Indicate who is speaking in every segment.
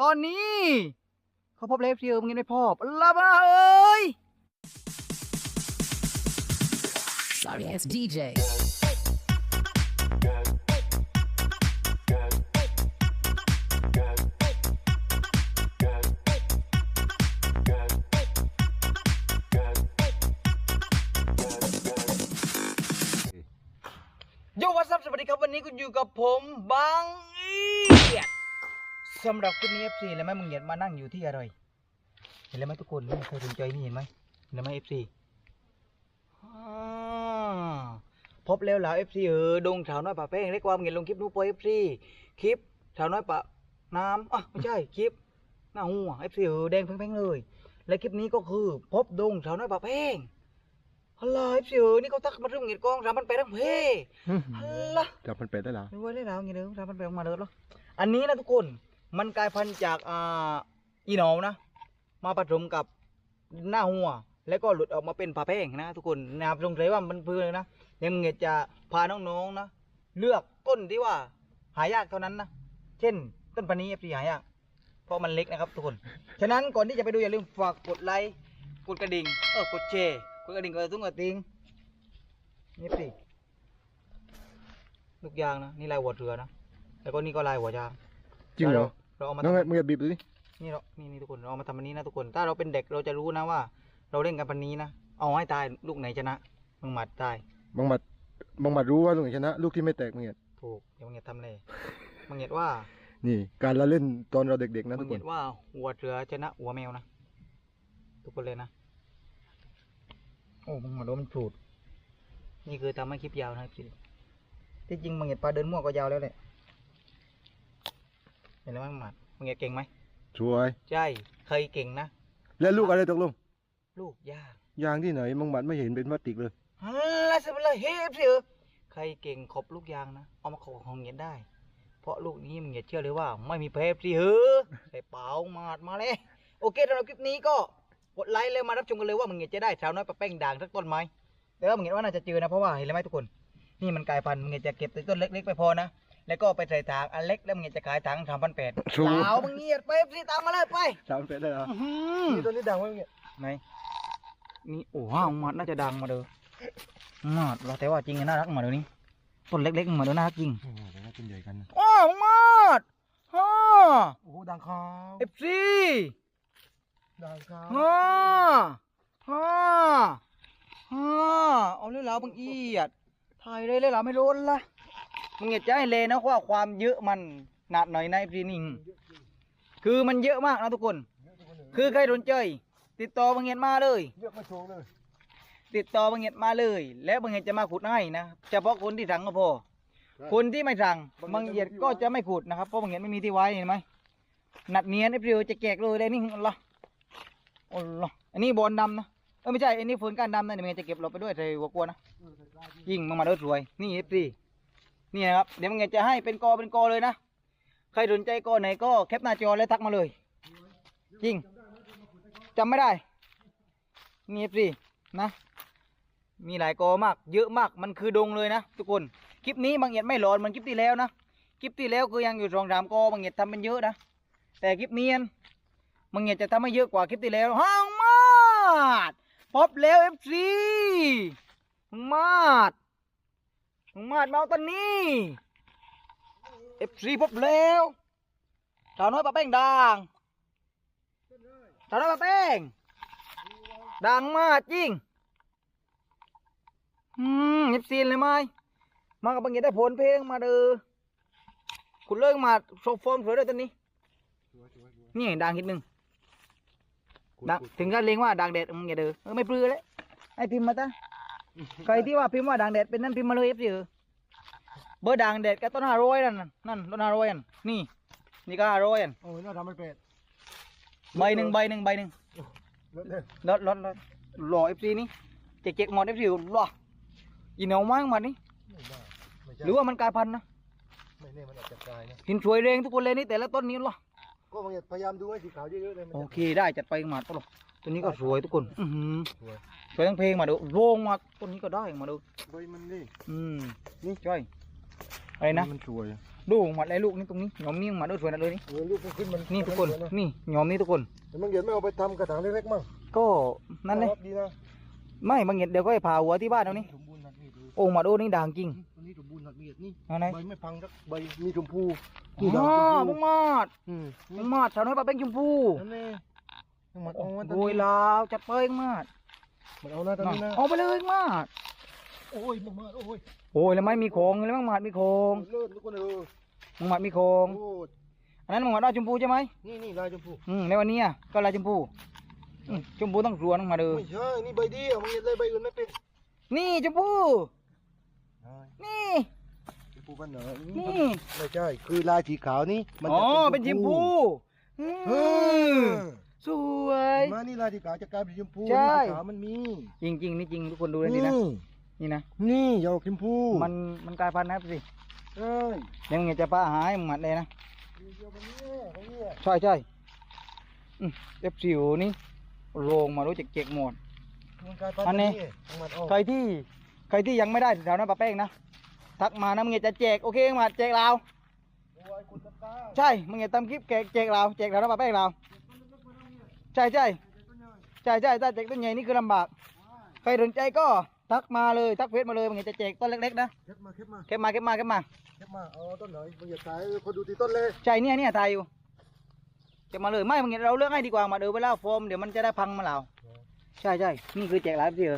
Speaker 1: ตอนนี้เขาพบเลฟซีเออมึงยังไม่พบละบ้าเอ้ย
Speaker 2: Sorry ass DJ.
Speaker 1: โยวัสสวัสดีครับ วันนี้คุณอยู่กับผมบางเอียด สำหรับคลิปนี้ FC แล้วไหมมึงเห็นมานั่งอยู่ที่อะไรเห็นแล้วไหมทุกคนไม่มีใครสนใจนี่เห็นไหมเห็นแล้วไหม FC อ่าพบแล้วเหล่า FC เออดงสาวน้อยป่าแป้งเรียกว่ามึงเห็นลงคลิปนู้นไป FC คลิปสาวน้อยป่าน้ำอะไม่ใช่คลิปหน้าหัว FC เออแดงแป้งๆเลย และคลิปนี้ก็คือพบดงสาวน้อยป่าแป้งฮัลโหล FC เออนี่เขาทักมาเรื่องเงินกองสามพันแปดทั้งเพฮัลโหล
Speaker 3: จับมันเป็ดได้เหรอ
Speaker 1: ไม่ไหวได้แล้วงี้เด้อทำมันไปออกมาเด้อหรออันนี้นะทุกคน มันกลายพันธุ์จากอ่าอีหนอมนะ มาผสมกับหน้าหัว แล้วก็หลุดออกมาเป็นผาแป้งนะทุกคนนะครับสงสัยว่ามันเพื่อนะยังเงยจะพาน้องๆนะเลือกต้นที่ว่าหายากเท่านั้นนะเช่น ต้นพันนี้เอฟซีหายากเพราะมันเล็กนะครับทุกคน ฉะนั้นก่อนที่จะไปดูอย่าลืมฝากกดไลค์กดกระดิ่งเออกดแชร์กดกระดิ่งกดตุ้งกระติงนี่สิลูกยางนะนี่ลายหัวเรือนะแล้วก็นี่ก็ลายหัวยาง
Speaker 3: จริงเหรอ
Speaker 1: เราเอามา
Speaker 3: น้อง
Speaker 1: ทำ
Speaker 3: แม่มึงอย่าบีบดูดิ
Speaker 1: นี่เรานี่นี่ทุกคนเราเอามาทำอันนี้นะทุกคน ถ้าเราเป็นเด็กเราจะรู้นะว่า เราเล่นกันปันนี้นะ เอาให้ตายลูกไหนชนะมึงหมัดตาย
Speaker 3: บางหมัดบางหมัดรู้ว่าลูกไหนชนะ ลูกที่ไม่แตกมึงเห็น
Speaker 1: ถูกเดี๋ยวมึงเห็นทำเลยมึงเห็นว่า
Speaker 3: นี่ การละเล่นตอนเราเด็กๆนะ
Speaker 1: มึ
Speaker 3: ทุ
Speaker 1: ง
Speaker 3: กค
Speaker 1: เห็
Speaker 3: น
Speaker 1: นว่าหัวเรือชนะหัวแมวนะทุกคนเลยนะโอ้มึงมาดูมันถูดนี่คือทำให้คลิปยาวนะพี่ที่จริงมึงเห็นปลาเดินมั่วก็ยาวแล้วแหละ เห็นไหมมึงหมัดมึงเห็นเก่งไหม
Speaker 3: สวย
Speaker 1: ใช่เคยเก่งนะ
Speaker 3: แล้วลูกอะไรตกลง
Speaker 1: ลูกยาก
Speaker 3: ยางที่ไหนบางหมัดไม่เห็นเป็นพลาสติกเลย
Speaker 1: ฮัลโหลสิบเลยเฮ้ยสิเออใครเก่งขบลูกยางนะ เอามาขบของเงียนได้ เพราะลูกนี้มึงอย่าเชื่อเลยว่า ไม่มีเพฟสิเฮ้อใส่เปล่ามาดมาเลย โอเคสำหรับคลิปนี้ก็กดไลค์เลยมารับชมกันเลยว่ามึงอยากจะได้สาวน้อยปะแป้งด่างสักต้นไหมแต่ว่ามึงเห็นว่าน่าจะเจอนะเพราะว่าเห็นแล้วไหมทุกคน นี่มันกลายพันธุ์มึงอยากจะเก็บแต่ต้นเล็กๆไปพอนะ แล้วก็ไปใส่ถังอันเล็กแล้วมึงอยากจะขายถังสามพันแปด
Speaker 3: ถูก
Speaker 1: สาวมึงเงียบไปสิตามมาเลยไป
Speaker 3: สามเป็ดได้เหรอ
Speaker 1: อื้อหือ
Speaker 3: นี่ตัวนี้ดังไหมมึงเนี่ย
Speaker 1: ไหนนี่โอ้ว้าวมัดน่าจะดังมาเด้อมัดเราแต่ว่าจริงๆน่ารักมาเด้อนี่ต้นเล็กๆมาเด้อน่ารักจริง
Speaker 3: โอ้โหแต่ว่าเป็นใหญ่กันนะ
Speaker 1: โอ้มัดฮ่า
Speaker 3: โอ้โหดังครับ
Speaker 1: เอฟซี
Speaker 3: ดังครับ
Speaker 1: ฮ่าฮ่าฮ่าเอาเรื่องราวบางเอียดถ่ายเลยเลยเหรอไม่รู้ละ มึงอย่าใจเลยนะว่าความเยอะมันหนักหน่อยนะเอฟซีนี่คือมันเยอะมากนะทุกคน คือใครสนใจติดต่อบังเงียนมาเลย
Speaker 3: เลือกไม่โชว์เลย
Speaker 1: ติดต่อบังเงียดมาเลย แล้วบังเงียดจะมาขุดให้นะเฉพาะคนที่สั่งก็พอคนที่ไม่สั่งบังเงียดก็จะไม่ขุดนะครับเพราะบังเงียดไม่มีที่ไว้เห็นไหมหนัดเนียนไอ้เปรียวจะแจกเลยเลยนี่อัลลอฮ์อัลลอฮ์อันนี้บอลดำนะเออไม่ใช่อันนี้ฝืนก้านดำนะเดี๋ยวบังเงียดจะเก็บเราไปด้วยใส่หัวกลัวนะ ยิงมันมาเด้อสวย นี่เอฟซี นี่นะครับเดี๋ยวบังเงียดจะให้เป็นกอเป็นกอเลยนะใครสนใจกอไหนก็แคปหน้าจอแล้วทักมาเลยจริงจำไม่ได้นี่เอฟซีนะ มีหลายกอมาก เยอะมากมันคือดงเลยนะ ทุกคนคลิปนี้บางเอียดไม่หลอนเหมันคลิปที่แล้วนะคลิปที่แล้วคือยังอยู่สองสามกอบางเอียดทำเป็นเยอะนะแต่คลิปนี้อันบางเอียดจะทำให้เยอะกว่าคลิปที่แล้วห้างมาดพบแล้วเอฟซีมาด มาดมาเอาตอนนี้เอฟซีพบแล้วสาวน้อยปลาแป้งด่างสาวน้อยปลาแป้งดังมากจริง อืมยิบซีนเลยไหมมากับบางอย่างได้ผลเพลงมาเด้อคุณเลิกมาโซฟอร์มสวยด้วยตอนนี้ นี่ดังนิดนึงดังถึงกันเลงว่าดังเด็ดมึงอย่าเด้อเออไม่ปลือเลยไอ้พิมพ์มาตะใครที่ว่าพิมพ์ว่าดังเด็ดเป็นนั่นพิมพ์มาเลยเอฟซีเออ เบอร์ดังเด็ดก็ต้นห้าร้อยนั่นน่ะนั่นต้นห้าร้อยอันนี่ นี่ก็ห้าร้อยอัน
Speaker 3: โอ้ยน่าทำมันเป็ด
Speaker 1: ใบหนึ่งใบหนึ่งใบหนึ่ง
Speaker 3: เลิศเลย
Speaker 1: ลดลดลดหล่อเอฟซีนี่เจ๊กเจ๊กหมดเอฟซีหล่ออีเหนียวมากมานี่
Speaker 3: ไม่ได้ไม่ใช่
Speaker 1: หรือว่ามันกลายพันธุ์นะ
Speaker 3: ไม่แน่มันอาจจะกลายนะ
Speaker 1: หินสวยเรงทุกคนเลยนี่แต่ละต้นนี้หรอ
Speaker 3: ก็บางอย่างพยายามดูให้สีขาวเยอะๆเลยมัน
Speaker 1: โอ
Speaker 3: จะ
Speaker 1: เคได้จัดไปมาต้นตัวนี้ก็สวยทุกคนอือหือ
Speaker 3: สวย
Speaker 1: สวยทั้งเพลงมาดูโรงมาต้นนี้ก็ได้มาดู
Speaker 3: ใบมันนี่
Speaker 1: อืมนี่จ้อย อะไรนะ
Speaker 3: มันสวย
Speaker 1: ดูหมัดเลยลูกนี่ตรงนี้หยอมนี่หมัดด้วยสวยนัดเลยนี่
Speaker 3: เออลูกมันขึ้นมัน
Speaker 1: นี่ทุกคนนี่หยอมนี่ทุกคน
Speaker 3: แต่มึงเห็นไม่เอาไปทำกระถางเล็กๆมั่ง
Speaker 1: ก็นั่นเลยา
Speaker 3: รักดีนะ
Speaker 1: ไม่บางเห็ดเดี๋ยวก็ไปผ่าหัวที่บ้านเอานี่
Speaker 3: สมบูรณ์นัดมีดดู
Speaker 1: โอ่งหมัดโอ้นี่ด่างจริง
Speaker 3: อันนี้สมบูรณ์นัดมีดนี่
Speaker 1: เอาไหน
Speaker 3: ใบไม่พังสักใบมีชมพู
Speaker 1: อ๋
Speaker 3: นี่ดอก
Speaker 1: อ
Speaker 3: ช
Speaker 1: บุ้
Speaker 3: ม
Speaker 1: ง
Speaker 3: พู
Speaker 1: มาด
Speaker 3: อืม
Speaker 1: บุ้งมาดสาวน้อยปลาแป้งชมพู
Speaker 3: นั่นแน่ยังมัดเอาไว้ตอน
Speaker 1: โอ้ย
Speaker 3: นี้
Speaker 1: ลาวจัดไปเองมาด
Speaker 3: มันเอาหน้าตอนนี้นะ
Speaker 1: เอาไปเลยมาด
Speaker 3: โอ้ยมึงมาโอ้ย
Speaker 1: โอ้ยแล้วไม่มีโครงแล้วมังหมัดมีโครง
Speaker 3: เลิศทุกคนเออ
Speaker 1: มังหมัดมีโครง
Speaker 3: โอ้ย
Speaker 1: อันนั้นมังหมัดเอาชมพูใช่ไหม
Speaker 3: นี่นี่ลายชมพู
Speaker 1: อืมในวันนี้อะก็ลายชมพูอืมชมพูต้องสวนมาเลย
Speaker 3: ไม่ใช่นี่ใบเดียวมึงเห็นเลยใบอื่นไม่เป็น
Speaker 1: นี่ชมพู
Speaker 3: ใช่
Speaker 1: นี่
Speaker 3: ชมพูบ้านเหนือ
Speaker 1: นี่
Speaker 3: ไม่ใช่คือลายสีขาวนี่มัน
Speaker 1: อ๋อ
Speaker 3: จะ
Speaker 1: เป็นชมพูอื
Speaker 3: เอ
Speaker 1: ม
Speaker 3: อ
Speaker 1: สวย
Speaker 3: มานี่ลายสีขาวจะกลายเป็นชมพู
Speaker 1: ใช่
Speaker 3: นี่สีขาวมันมี
Speaker 1: จริงจริงๆนี่จริงทุกคนดูเลยดีนะ
Speaker 3: นี่
Speaker 1: นี่นะ
Speaker 3: นี่อย่าออกชมพู
Speaker 1: มันมันกลายพันธุ์นะสิ
Speaker 3: ใช่
Speaker 1: ยังไงจะป้าหายหมัดเลยนะ
Speaker 3: เดี๋ยวมันเนี่ยเขาเนี่ย
Speaker 1: ใช่ใช่อืมเอฟสิวนี่โรงมารู้จักเจ็กหมด
Speaker 3: มันกลายเป็น
Speaker 1: อันนี้
Speaker 3: เอามันออก
Speaker 1: ใครที่ใครที่ยังไม่ได้แถวนั้นปลาแป้งนะทักมานะมึงอยากจะแจกโอเคมาแจกเรา
Speaker 3: โอ้ยคุณตะกร้า
Speaker 1: ใช่มึงอยากทำคลิปแจกแจกเราแจกแถวนั้นปลาแป้งเราใช่ใช่ใช่ใช่ถ้าแจกต้นใหญ่นี่คือลำบากใครสนใจก็ ทักมาเลยทักเฟซมาเลยมึงอยากจะแจกต้นเล็กๆนะ
Speaker 3: เก็บมาเก็บมา
Speaker 1: เก็บมาเก็บมาเก็บมา
Speaker 3: เก็บมาเอาต้นไหนมึงอย่าขายคนดูที่ต้นเลย
Speaker 1: ใช่เนี่ยเนี่ยถ่ายอยู่เก็บมาเลยไม่มึงอยากเราเลือกให้ดีกว่ามาเดี๋ยวเวลาโฟมเดี๋ยวมันจะได้พังมาเราใช่ใช่นี่คือแจกไลฟ์เดียว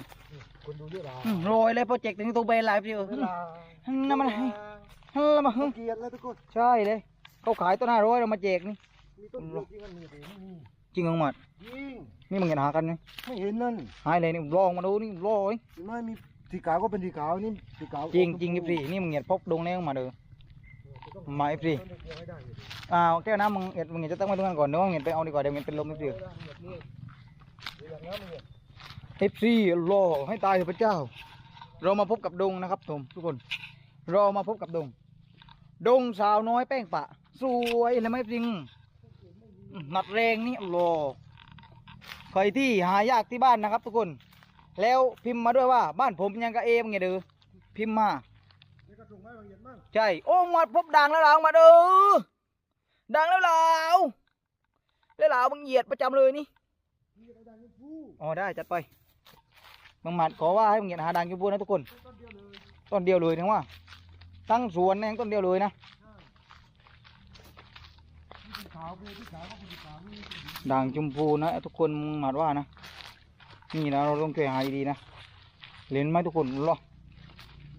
Speaker 3: คนดูเยอะหลาย
Speaker 1: อืมโรยเลยโปรเจกต์นี้ตัวเบนไลฟ์เดียว
Speaker 3: เวลา
Speaker 1: น้ำมันให้ฮัลโหลมาฮึ
Speaker 3: เกลียดเลยทุกคน
Speaker 1: ใช่เลยเขาขายต้นห้าร้อยเรามาแจกนี่
Speaker 3: มีต้นเดียวจริงกันมีแต่ไม่มี
Speaker 1: จริงเหรอหมัด
Speaker 3: จริง
Speaker 1: นี่มึงเห็นหากันไหม
Speaker 3: ไม่เห็นนั่น
Speaker 1: หายเลยนี่ลองมาดูนี่ลอย
Speaker 3: เห็นไหมมีสีขาวก็เป็นสีขาวนี่สีขาว
Speaker 1: จริงจริงพี่นี่มึงเห็นพกดงแนงมาเด้อมาไอ้พี่
Speaker 3: ต้นเดียวให้ได้อยู่
Speaker 1: อ้าวแก้วน้ำมึงเห็นมึงเห็นจะตั้งไว้ตรงนั้นก่อนเดี๋ยวมึงเห็นไปเอาดีกว่าเดี๋ยวมึงเห็นเป็นลมไอ้พี่
Speaker 3: เดี๋ยวอย่างนั้นเนี่ย
Speaker 1: เอฟซีรอให้ตายเถอะพระเจ้า เรามาพบกับดงนะครับผมทุกคนเรามาพบกับดง ดงสาวน้อยแป้งปะ สวยเลยไหมจริงห นัดแรงนี่รอใครที่หายากที่บ้านนะครับ ทุกคน แล้วพิมพ์มาด้วยว่าบ้านผมยังกะเอมไงเด้อพิมพ์มา
Speaker 3: นี่ก็ส่งไม้บางเย็นมั่ง
Speaker 1: ใช่โอ้มาพบดังแล้วเหลามาเด้อดังแล้วเหลาแล้วเหลามึงเหยียดประจำเลยนี่
Speaker 3: นี่ก็ได้เงินผู้
Speaker 1: อ๋อได้จัดไปบางหมัดขอว่าให้มึงเหยียดหาดังกินพูนะทุกคน
Speaker 3: ต้นเดียวเลย
Speaker 1: ต้นเดียวเลยถึงว่า ตั้งสวนแนงต้นเดียวเลยนะ
Speaker 3: ขาวเป็นสีขาวก็เป็นสีขาวนี่
Speaker 1: ด่างชมพูนะทุกคนหมัดว่านะ นี่นะเราต้องช่วยหาดีๆนะเล่นไหมทุกคนรอ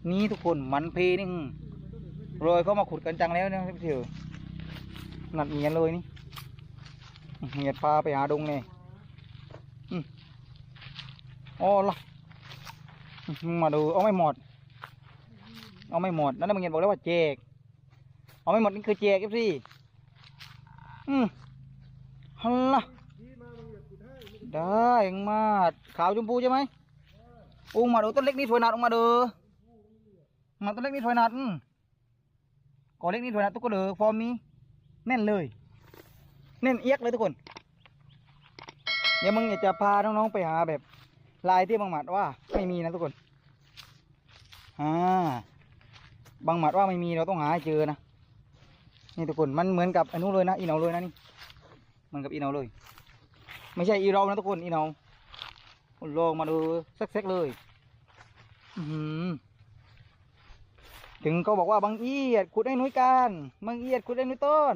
Speaker 1: นี่ทุกคนมันเพนี่อืมโรยเข้ามาขุดกันจังแล้วนะเถือหนัดเงียนเลยนี่เงียดปลาไปหาดงเนี่ยอืมอ๋อละมาดูเอาไม่หมด เอาไม่หมดนั่นนะมึงเห็นบอกแล้วว่าแจกเอาไม่หมดนี่คือแจกเอืมฮัลโหลได้เองมาดขาวชมพูใช่ไหมอุ้งมาดูต้นเล็กนี่ถอยหนัดออกมาเด้อมาต้นเล็กนี่ถอยหนัดก่อเล็กนี่ถอยนัดทุกคนเด้อฟอร์มนี้แน่นเลยแน่นเอียกเลยทุกคนเดี๋ยวมึงอยากจะพาน้องๆไปหาแบบลายที่บางหมัดว่าไม่มีนะทุกคนอ่าบางหมัดว่าไม่มีเราต้องหาให้เจอนะ นี่ทุกคนมันเหมือนกับอนุเลยนะอีเหนาเลยนะนี่เหมือนกับอีเหนาเลย ไม่ใช่อีเรานะทุกคนอีเหนาลองมาดูเซ็กๆเลยอืถึงเขาบอกว่าบางเอียดขุดให้นุ้ยการบางเอียดขุดให้นุ้ยต้น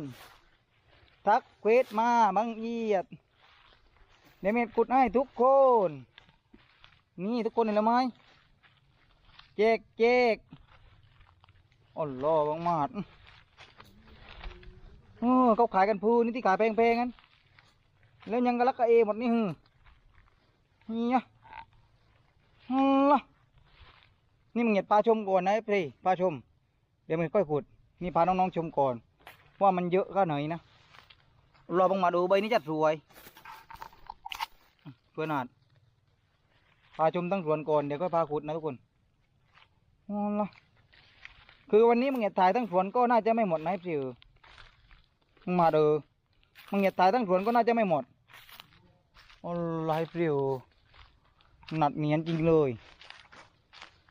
Speaker 1: ทักเควสมาบางเอียดเดเม็ดขุดให้ทุกคน นี่ทุกคนเห็นแล้วไหมเจ๊กเจ๊กอ๋อรอบางมาด เออเขาขายกันพูนี่ที่ขายแพงๆกันแล้วยังกะลักกะเอหมดนี่ฮึเนี่ยฮึล่ะนี่มึงเหยียดปลาชมก่อนนะพี่ปลาชม เดี๋ยวมึงค่อยขุดนี่พาน้องๆชมก่อน ว่ามันเยอะก็หน่อยนะรอบังมาดูใบนี้จะสวยเพื่อนอาดพาชมตั้งสวนก่อนเดี๋ยวค่อยพาขุดนะทุกคนอ๋อละคือวันนี้มึงอยากถ่ายทั้งสวนก็น่าจะไม่หมดนะพี่ มึงมาเด้อมึงอยากถ่ายทั้งสวนก็น่าจะไม่หมดโอ้ลายเปรี้ยวหนัดเนียนจริงเลย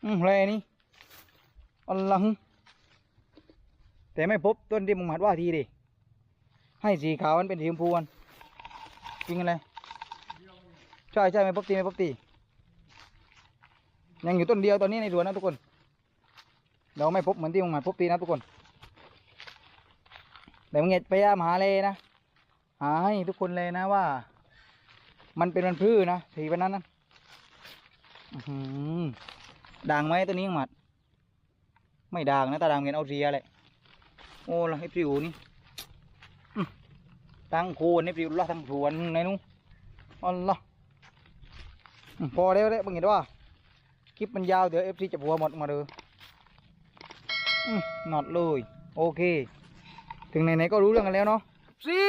Speaker 1: อืมแรนี่อัลลังแต่ไม่พบต้นที่มึงหัดว่าทีดิให้สีขาวมันเป็นสีชมพูนจริงอะไรใช่ใช่ไม่พบตีไม่พบตียังอยู่ต้นเดียวตอนนี้ในสวนนะทุกคน เราไม่พบเหมือนที่มึงหัดพบตีนะทุกคน แต่มึงอย่าพยายามหาเลยนะ หาให้ทุกคนเลยนะว่า มันเป็นวันพฤนะสีวันนั้นนะด่างไหมตัวนี้มึงหัด ไม่ด่างนะตาด่างเห็นเอาเรียแหละโอ้ละไอ้ปลิวนี่ตั้งโคนไอ้ปลิวละทั้งสวนในนู้นอ๋อละอื้อพอแล้วเลยบังเห็นว่าคลิปมันยาวเดี๋ยวเอฟซีจะพัวหมดมาเลยอืมนอดเลย โอเค ถึงไหนๆก็รู้เรื่องกันแล้วเนาะสิ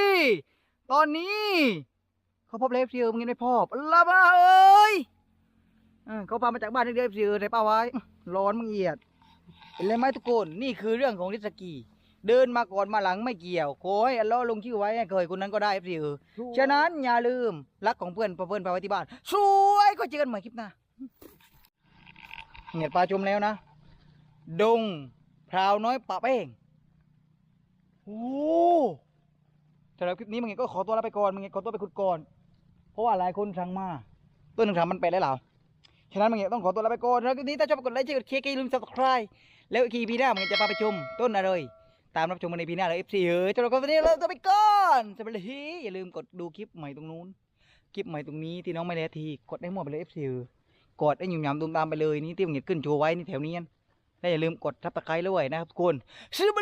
Speaker 1: ตอนนี้ เขาพบเลฟซีเออมึงเห็นไม่พอบละบ้าเอ้ยเออเขาพามาจากบ้านนี่เอฟซีเออใส่ป้าไว้อื้อร้อนมึงเหยียดเห็นเลยไหมทุกคนนี่คือเรื่องของริสกี เดินมาก่อนมาหลังไม่เกี่ยวขอให้อัลเลอฮ์ลงชื่อไว้ให้เคยคนนั้นก็ได้สิเออฉะนั้นอย่าลืมรักของเพื่อนพอเพื่อนไปไว้ที่บ้านสวยก็เจอกันใหม่คลิปหน้าเงียบปลาชมแล้วนะ ดงพราวน้อยปะเป้ง โอ้สำหรับคลิปนี้มึงเห็นก็ขอตัวลาไปก่อนมึงเห็นขอตัวไปขุดก่อน เพราะว่าหลายคนสั่งมาต้นหนึ่งสั่งมันไปแล้วเหรอฉะนั้นมึงเห็นต้องขอตัวลาไปก่อนแล้วคลิปนี้ถ้าชอบกดไลค์กดแชร์กดลืม subscribe แล้วอีกพีหน้ามันจะพาไปชมต้นอะไรตามรับชมกันในพีหน้าเลย FC เฮ้ยสำหรับวันนี้เราจะไปก่อนสวัสดีอย่าลืมกดดูคลิปใหม่ตรงนู้นคลิปใหม่ตรงนี้ที่น้องไม่ได้ทีกดได้หมดไปเลย FC เฮ้ยกดได้หยุ่มหยำตุมตามไปเลยนี่ที่มันเห็นขึ้นโชว์ไว้นี่แถวนี้นะและอย่าลืมกดทับตะไคร้ด้วยนะครับทุกคนซื้อมา